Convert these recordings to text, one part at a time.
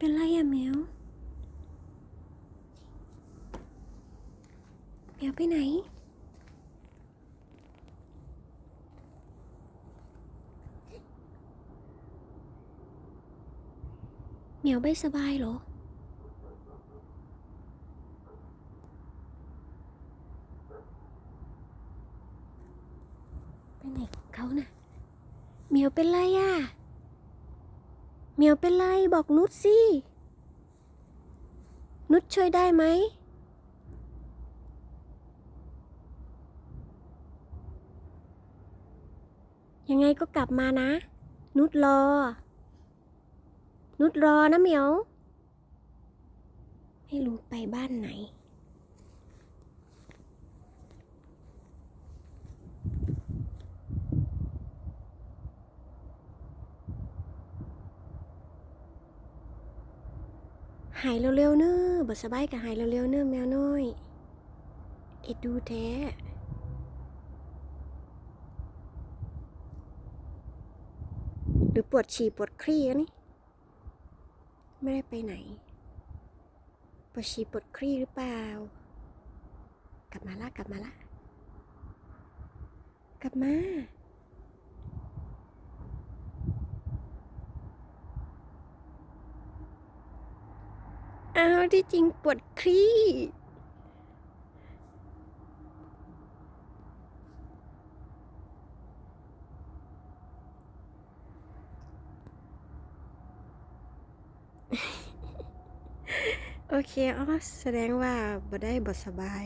เป็นไรอะแมวแมวไปไหนแมวไม่สบายเหรอ ไปไหนของเขาน่ะเหมียวเป็นไรอะเหมียวเป็นไรบอกนุชสินุชช่วยได้ไหมยังไงก็กลับมานะ นุชรอ นุชรอนะเหมียว ไม่รู้ไปบ้านไหน หายเร็วๆเน้อบสบายก็หายเร็วๆเน้อแมวน้อย เอ็ดดูแท้หรือปวดฉี่ปวดครี่นี่ ไม่ได้ไปไหน ปวดฉี่ปวดครี่หรือเปล่า กลับมาละกลับมาละ กลับมา อ้าวที่จริงปวดครี่โอเคอ๋อแสดงว่าบ่ได้บทสบาย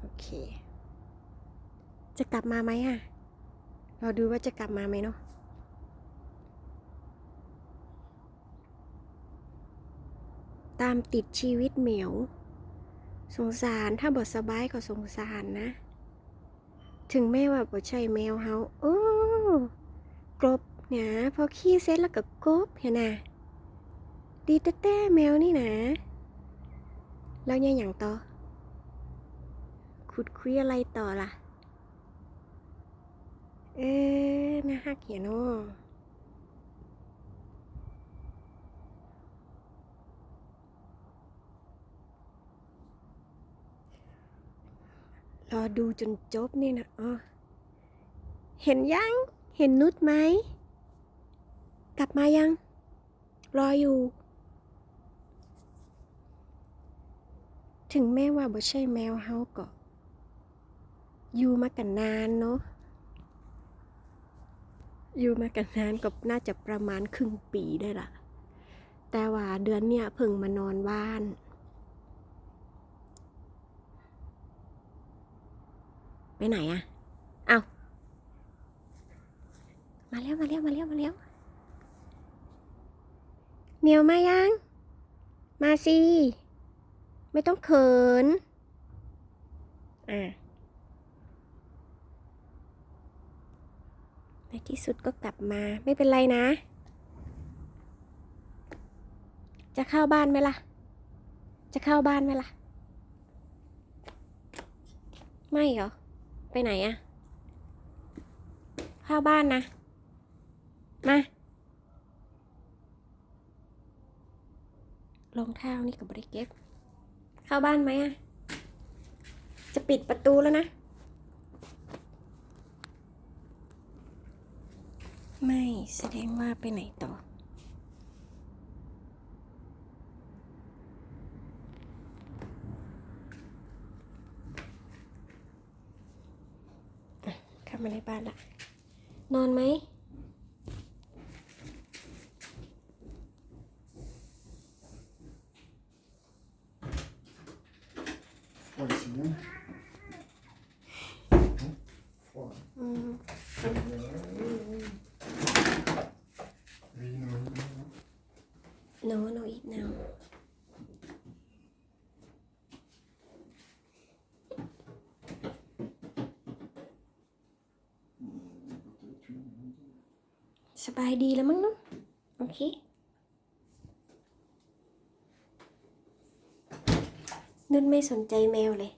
โอเค จะกลับมาไหมอะ เราดูว่าจะกลับมาไหมเนาะ ตามติดชีวิตเหมียว สงสารถ้าบทสบายก็สงสารนะ ถึงแม้ว่าบ่ใช่แมวเฮาโอ้กรบเนี่ยพอขี้เสร็จแล้วก็กบเห็นนะดีแต่แต่แมวนี่นะ แล้วยังอย่างต่อ ขุดคุยอะไรต่อล่ะ เอ๊ะน่าฮักเหียเนา รอดูจนจบนี่นะอ๋อเห็นยัง เห็นนุชไหม กลับมายัง รออยู่ ถึงแม้ว่าบ่ใช่แมวเฮาก็อยู่มากันนานเนาะ อยู่มากันนานก็น่าจะประมาณครึ่งปีได้ละ แต่ว่าเดือนเนี้ยเพิ่งมานอนบ้าน ไปไหนอะเอามาแล้วมาแล้วมาแล้วมาแล้วเหมียวมายัง มาสิ ไม่ต้องเขิน อะในที่สุดก็กลับมา ไม่เป็นไรนะ จะเข้าบ้านไหมล่ะ จะเข้าบ้านไหมล่ะ ไม่เหรอ ไปไหนอะเข้าบ้านนะ มารองเท้านี่กับบริเก็บ เข้าบ้านไหมอะจะปิดประตูแล้วนะ ไม่แสดงว่าไปไหนต่อ เข้า มาในบ้านละนอนไหม Froissement. Froid. อืม Oui, non, non, non. no no eat now สบายดีแล้วมั้งเนาะโอเคนุ่นไม่สนใจแมวเลย